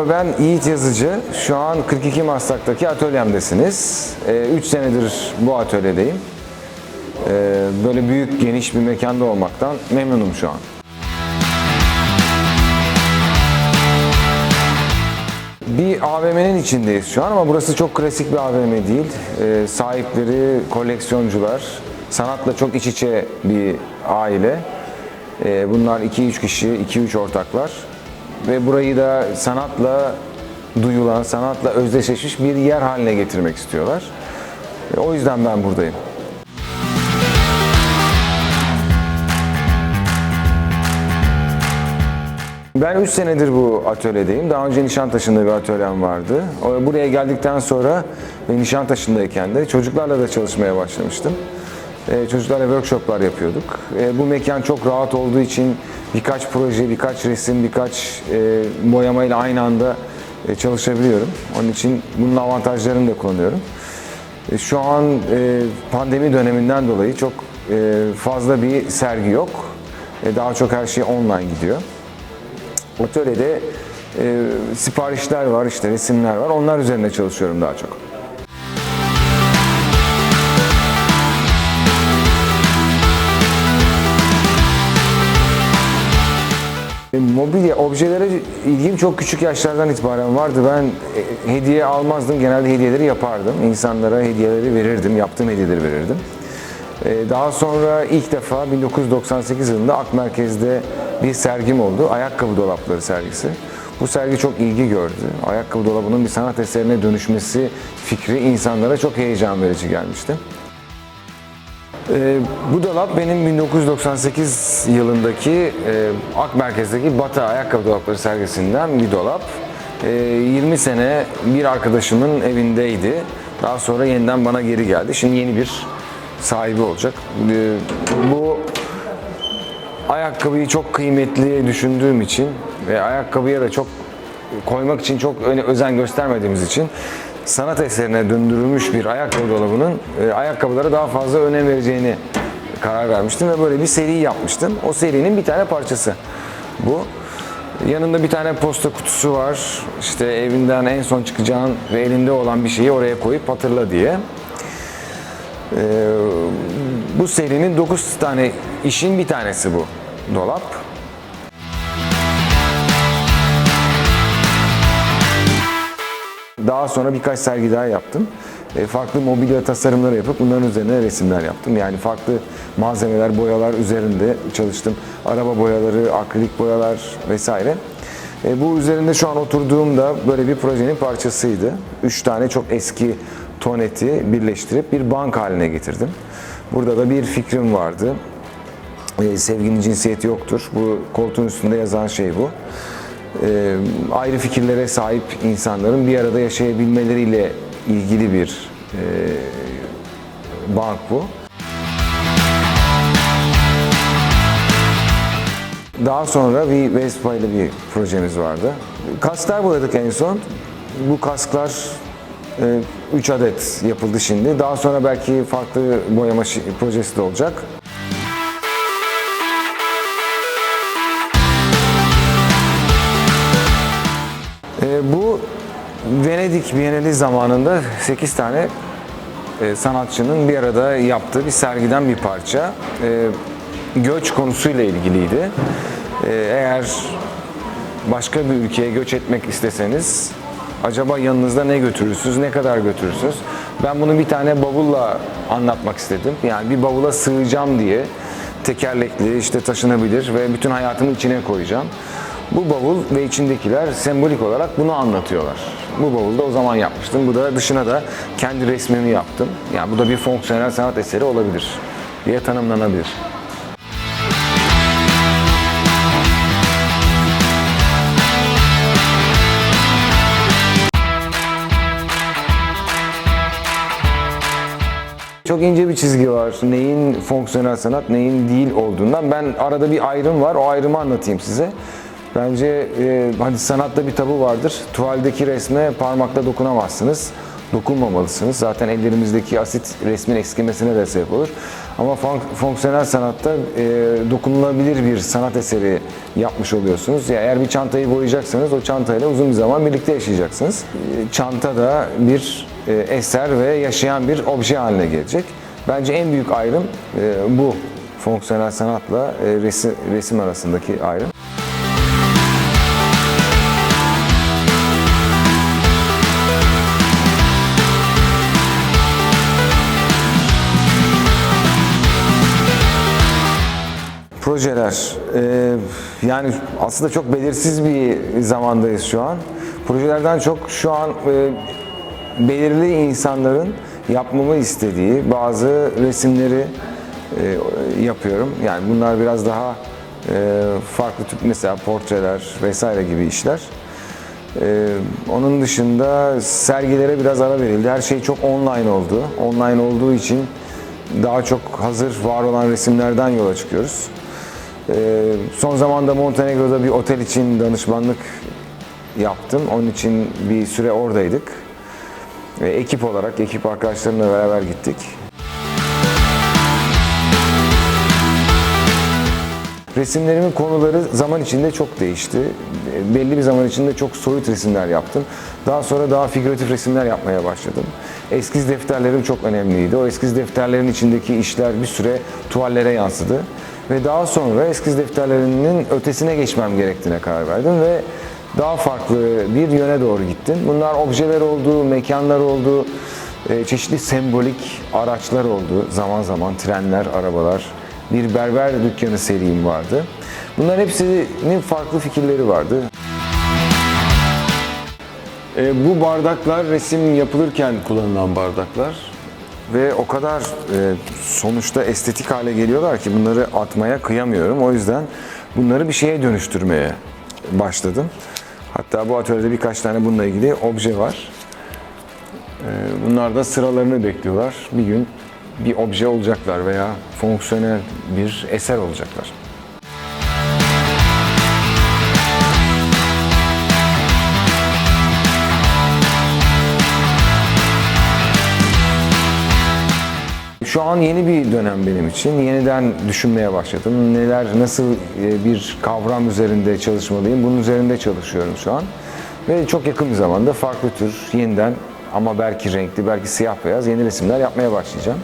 Merhaba ben Yiğit Yazıcı. Şu an 42 Maslak'taki atölyemdesiniz. 3 senedir bu atölyedeyim. Ee, Böyle büyük, geniş bir mekanda olmaktan memnunum şu an. Bir AVM'nin içindeyiz şu an ama burası çok klasik bir AVM değil. Ee, sahipleri koleksiyoncular, sanatla çok iç içe bir aile. Ee, bunlar 2-3 kişi, 2-3 ortaklar. Ve burayı da sanatla duyulan, sanatla özdeşleşmiş bir yer haline getirmek istiyorlar. Ee, o yüzden ben buradayım. Ben 3 senedir bu atölyedeyim. Daha önce Nişantaşı'nda bir atölyem vardı. Buraya geldikten sonra ve Nişantaşı'ndayken de çocuklarla da çalışmaya başlamıştım. Ee, Çocuklarla workshoplar yapıyorduk. Ee, Bu mekan çok rahat olduğu için birkaç proje, birkaç resim, birkaç e, boyamayla aynı anda e, çalışabiliyorum. Onun için bunun avantajlarını da kullanıyorum. E, Şu an e, pandemi döneminden dolayı çok e, fazla bir sergi yok. E, Daha çok her şey online gidiyor. Atölyede e, siparişler var, işte resimler var. Onlar üzerine çalışıyorum daha çok. Mobilya, objelere ilgim çok küçük yaşlardan itibaren vardı. Ben e, hediye almazdım, genelde hediyeleri yapardım. İnsanlara hediyeleri verirdim, yaptığım hediyeleri verirdim. E, Daha sonra ilk defa 1998 yılında Ak Merkez'de bir sergim oldu. Ayakkabı dolapları sergisi. Bu sergi çok ilgi gördü. Ayakkabı dolabının bir sanat eserine dönüşmesi fikri insanlara çok heyecan verici gelmişti. Ee, bu dolap benim 1998 yılındaki e, Ak Merkez'deki Batı Ayakkabı Dolapları sergisinden bir dolap. Ee, 20 sene bir arkadaşımın evindeydi. Daha sonra yeniden bana geri geldi. Şimdi yeni bir sahibi olacak. Ee, bu ayakkabıyı çok kıymetli düşündüğüm için ve ayakkabıya da çok koymak için çok özen göstermediğimiz için sanat eserine döndürülmüş bir ayakkabı dolabının e, ayakkabılara daha fazla önem vereceğini karar vermiştim ve böyle bir seri yapmıştım. O serinin bir tane parçası bu. Yanında bir tane posta kutusu var. İşte evinden en son çıkacağın ve elinde olan bir şeyi oraya koyup hatırla diye. Ee, bu serinin 9 tane işin bir tanesi bu dolap. Daha sonra birkaç sergi daha yaptım. E, farklı mobilya tasarımları yapıp bunların üzerine resimler yaptım. Yani farklı malzemeler, boyalar üzerinde çalıştım. Araba boyaları, akrilik boyalar vesaire. E, bu üzerinde şu an oturduğumda böyle bir projenin parçasıydı. Üç tane çok eski toneti birleştirip bir bank haline getirdim. Burada da bir fikrim vardı. E, sevginin cinsiyeti yoktur. Bu koltuğun üstünde yazan şey bu. E, ayrı fikirlere sahip insanların bir arada yaşayabilmeleriyle ilgili bir e, bank bu. Daha sonra bir Vespa ile bir projemiz vardı. Kasklar boyadık en son. Bu kasklar 3 adet yapıldı şimdi. Daha sonra belki farklı boyama projesi de olacak. E, bu Venedik Bienali zamanında 8 tane e, sanatçının bir arada yaptığı bir sergiden bir parça. E, göç konusuyla ilgiliydi. E, eğer başka bir ülkeye göç etmek isteseniz acaba yanınızda ne götürürsünüz, ne kadar götürürsünüz? Ben bunu bir tane bavulla anlatmak istedim. Yani bir bavula sığacağım diye tekerlekli, işte taşınabilir ve bütün hayatımın içine koyacağım. Bu bavul ve içindekiler sembolik olarak bunu anlatıyorlar. Bu bavulu da o zaman yapmıştım. Bu da dışına da kendi resmimi yaptım. Yani bu da bir fonksiyonel sanat eseri olabilir diye tanımlanabilir. Çok ince bir çizgi var. Neyin fonksiyonel sanat, neyin değil olduğundan. Ben arada bir ayrım var. O ayrımı anlatayım size. Bence e, hani sanatta bir tabu vardır. Tuvaldeki resme parmakla dokunamazsınız. Dokunmamalısınız. Zaten ellerimizdeki asit resmin eskimesine de sebep olur. Ama fon- fonksiyonel sanatta e, dokunulabilir bir sanat eseri yapmış oluyorsunuz. Ya eğer bir çantayı boyayacaksanız o çantayla uzun bir zaman birlikte yaşayacaksınız. E, Çanta da bir e, eser ve yaşayan bir obje haline gelecek. Bence en büyük ayrım e, bu fonksiyonel sanatla e, resim, resim arasındaki ayrım. Projeler. e, yani aslında çok belirsiz bir zamandayız şu an. Projelerden çok şu an e, belirli insanların yapmamı istediği bazı resimleri e, yapıyorum. Yani bunlar biraz daha e, farklı tip mesela portreler vesaire gibi işler. Ee, onun dışında sergilere biraz ara verildi. Her şey çok online oldu. Online olduğu için daha çok hazır var olan resimlerden yola çıkıyoruz. Ee, son zamanda Montenegro'da bir otel için danışmanlık yaptım. Onun için bir süre oradaydık. Ve ekip olarak, ekip arkadaşlarımla beraber gittik. Resimlerimin konuları zaman içinde çok değişti. Belli bir zaman içinde çok soyut resimler yaptım. Daha sonra daha figüratif resimler yapmaya başladım. Eskiz defterlerim çok önemliydi. O eskiz defterlerin içindeki işler bir süre tuvallere yansıdı. Ve daha sonra eskiz defterlerinin ötesine geçmem gerektiğine karar verdim ve daha farklı bir yöne doğru gittim. Bunlar objeler oldu, mekanlar oldu, e, çeşitli sembolik araçlar oldu. Zaman zaman trenler, arabalar, bir berber dükkanı serim vardı. Bunların hepsinin farklı fikirleri vardı. E, bu bardaklar resim yapılırken kullanılan bardaklar ve o kadar e, sonuçta estetik hale geliyorlar ki bunları atmaya kıyamıyorum. O yüzden bunları bir şeye dönüştürmeye başladım. Hatta bu atölyede birkaç tane bununla ilgili obje var. E, bunlar da sıralarını bekliyorlar. Bir gün bir obje olacaklar veya fonksiyonel bir eser olacaklar. Şu an yeni bir dönem benim için. Yeniden düşünmeye başladım. Neler, nasıl e, bir kavram üzerinde çalışmalıyım? Bunun üzerinde çalışıyorum şu an. Ve çok yakın bir zamanda farklı tür, yeniden ama belki renkli, belki siyah beyaz yeni resimler yapmaya başlayacağım.